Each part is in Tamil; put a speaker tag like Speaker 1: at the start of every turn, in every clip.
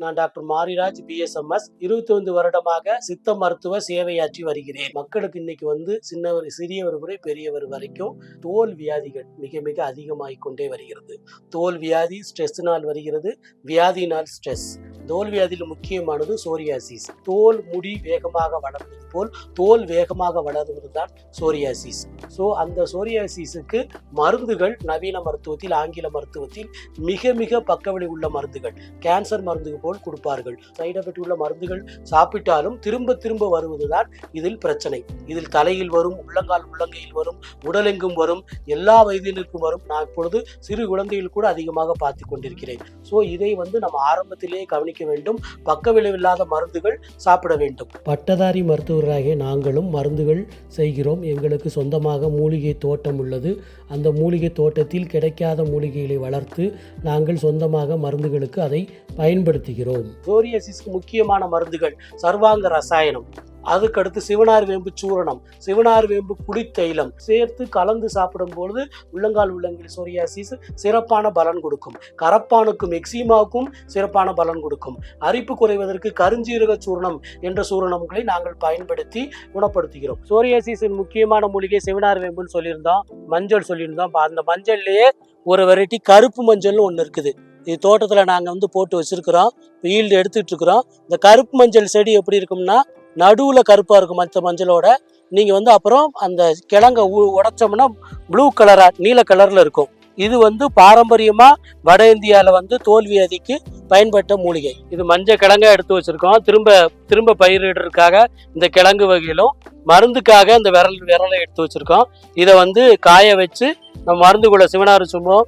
Speaker 1: நான் டாக்டர் மாரிராஜ் பிஎஸ்எம்எஸ் இருபத்தி ஐந்து வருடமாக சித்த மருத்துவ சேவையாற்றி வருகிறேன். மக்களுக்கு இன்னைக்கு வந்து சின்னவர் சிறியவர் வரை பெரியவர் வரைக்கும் தோல் வியாதிகள் மிக மிக அதிகமாகிக் கொண்டே வருகிறது. தோல் வியாதி ஸ்ட்ரெஸ்னால் வருகிறது. வியாதினால் ஸ்ட்ரெஸ். தோல் வியாதியில் முக்கியமானது சோரியாசிஸ் தோல் முடி வேகமாக வளர்வது போல் தோல் வேகமாக வளருவது தான் சோரியாசிஸ் ஸோ அந்த சோரியாசிஸுக்கு மருந்துகள் நவீன மருத்துவத்தில் ஆங்கில மருத்துவத்தில் மிக மிக பக்கவழி உள்ள மருந்துகள் கேன்சர் மருந்து போல் கொடுப்பார்கள். சைடு எஃபெக்ட் உள்ள மருந்துகள் சாப்பிட்டாலும் திரும்ப திரும்ப வருவதுதான் இதில் பிரச்சனை. இதில் தலையில் வரும் உள்ளங்கால் உள்ளங்கையில் வரும் உடலெங்கும் வரும் எல்லா வயதினருக்கும் வரும். நான் இப்பொழுது சிறு குழந்தைகள் கூட அதிகமாக பார்த்து கொண்டிருக்கிறேன். ஸோ இதை வந்து நம்ம ஆரம்பத்திலேயே கவனிக்க வேண்டும். பக்க விளைவில்லாத மருந்துகள் சாப்பிட வேண்டும். பட்டதாரி மருத்துவராகிய நாங்களும் மருந்துகள் செய்கிறோம். எங்களுக்கு சொந்தமாக மூலிகை தோட்டம் உள்ளது. அந்த மூலிகை தோட்டத்தில் கிடைக்காத மூலிகைகளை வளர்த்து நாங்கள் சொந்தமாக மருந்துகளுக்கு அதை பயன்படுத்துகிறோம். சோரியாசிஸ்க்கு முக்கியமான மருந்துகள் சர்வாங்க ரசாயனம். அதுக்கடுத்து சிவனார் வேம்பு சூரணம் சிவனார் வேம்பு குளித்தைலம் சேர்த்து கலந்து சாப்பிடும் பொழுது உள்ளங்கால் உள்ளங்கில் சோரியாசிஸ் சிறப்பான பலன் கொடுக்கும். கரப்பானுக்கும் எக்ஸிமாவுக்கும் சிறப்பான பலன் கொடுக்கும். அரிப்பு குறைவதற்கு கருஞ்சீரக சூரணம் என்ற சூரணங்களை நாங்கள் பயன்படுத்தி குணப்படுத்துகிறோம். சோரியாசிஸின் முக்கியமான மூலிகை சிவனார் வேம்புன்னு சொல்லியிருந்தோம் மஞ்சள் சொல்லியிருந்தோம் அந்த மஞ்சள்லயே ஒரு வெரைட்டி கருப்பு மஞ்சள்னு ஒன்று இருக்குது. இது தோட்டத்தில் நாங்கள் வந்து போட்டு வச்சுருக்கிறோம் ஈல்டு எடுத்துகிட்டு இருக்கிறோம். இந்த கருப்பு மஞ்சள் செடி எப்படி இருக்கும்னா நடுவில் கருப்பாக இருக்கும் மற்ற மஞ்சளோட. நீங்கள் வந்து அப்புறம் அந்த கிழங்க உ- உடைச்சோம்னா ப்ளூ கலராக நீல கலரில் இருக்கும். இது வந்து பாரம்பரியமாக வட இந்தியாவில் வந்து தோல்வி அதிக்கு பயன்பட்ட மூலிகை. இது மஞ்சள் கிழங்காக எடுத்து வச்சுருக்கோம். திரும்ப திரும்ப பயிரிடுறதுக்காக இந்த கிழங்கு வகையிலும் மருந்துக்காக இந்த விரல் விரலை எடுத்து வச்சுருக்கோம். இதை வந்து காய வச்சு நம்ம மருந்துக்குள்ள சிவனாறு சுமோ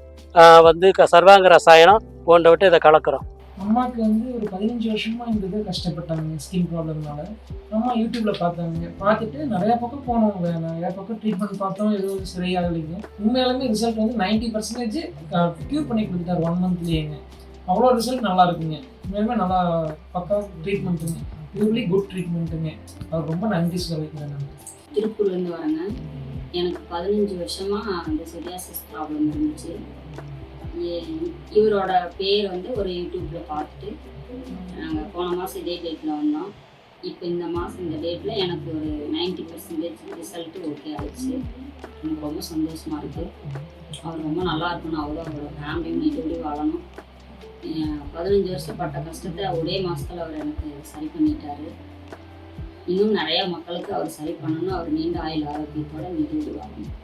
Speaker 1: வந்து க- சர்வாங்க ரசாயனம் போன்றவற்றை இதை கலக்கிறோம்.
Speaker 2: அம்மாவுக்கு வந்து ஒரு பதினஞ்சு வருஷமாக இந்த இது கஷ்டப்பட்டாங்க ஸ்கின் ப்ராப்ளம்னால அம்மா யூடியூப்பில் பார்த்தாங்க பார்த்துட்டு நிறையா பக்கம் போனவங்க நிறையா பக்கம் ட்ரீட்மெண்ட் பார்த்தோம். எதுவும் சரியாகலைங்க. உண்மையாலுமே ரிசல்ட் வந்து நைன்டி பர்சன்டேஜ் க்யூர் பண்ணி கொடுத்துட்டாரு ஒன் மந்த்லேயேங்க அவ்வளோ ரிசல்ட் நல்லா இருக்குங்க. உண்மையாலுமே நல்லா பக்கம் ட்ரீட்மெண்ட்டுங்க பியூர்லி குட் ட்ரீட்மெண்ட்டுங்க அவர் ரொம்ப நன்றி சொல்லிக்கிறேன் நான்.
Speaker 3: திருப்பூர்லேருந்து வரேங்க எனக்கு பதினஞ்சு வருஷமாக அந்த சொரியாசிஸ் ப்ராப்ளம் இருந்துச்சு. இவரோட பேர் வந்து ஒரு யூடியூப்பில் பார்த்துட்டு நாங்கள் போன மாதம் இதே டேட்டில் வந்தோம். இப்போ இந்த மாதம் இந்த டேட்டில் எனக்கு ஒரு நைன்ட்டி பர்சன்டேஜ் ரிசல்ட்டு ஓகே ஆயிடுச்சு. எனக்கு ரொம்ப சந்தோஷமாக இருக்குது அவர் ரொம்ப நல்லா இருக்கணும். அவரும் அவரோட ஃபேமிலியும் நீட்டோடி வாழணும்? பதினஞ்சு வருஷம் பட்ட கஷ்டத்தை ஒரே மாதத்தில் அவர் எனக்கு சரி பண்ணிட்டாரு. இன்னும் நிறைய மக்களுக்கு அவர் சரி பண்ணணும். அவர் நீண்ட ஆயுள் ஆரோக்கியத்தோட நீட்டோடி வாழணும்?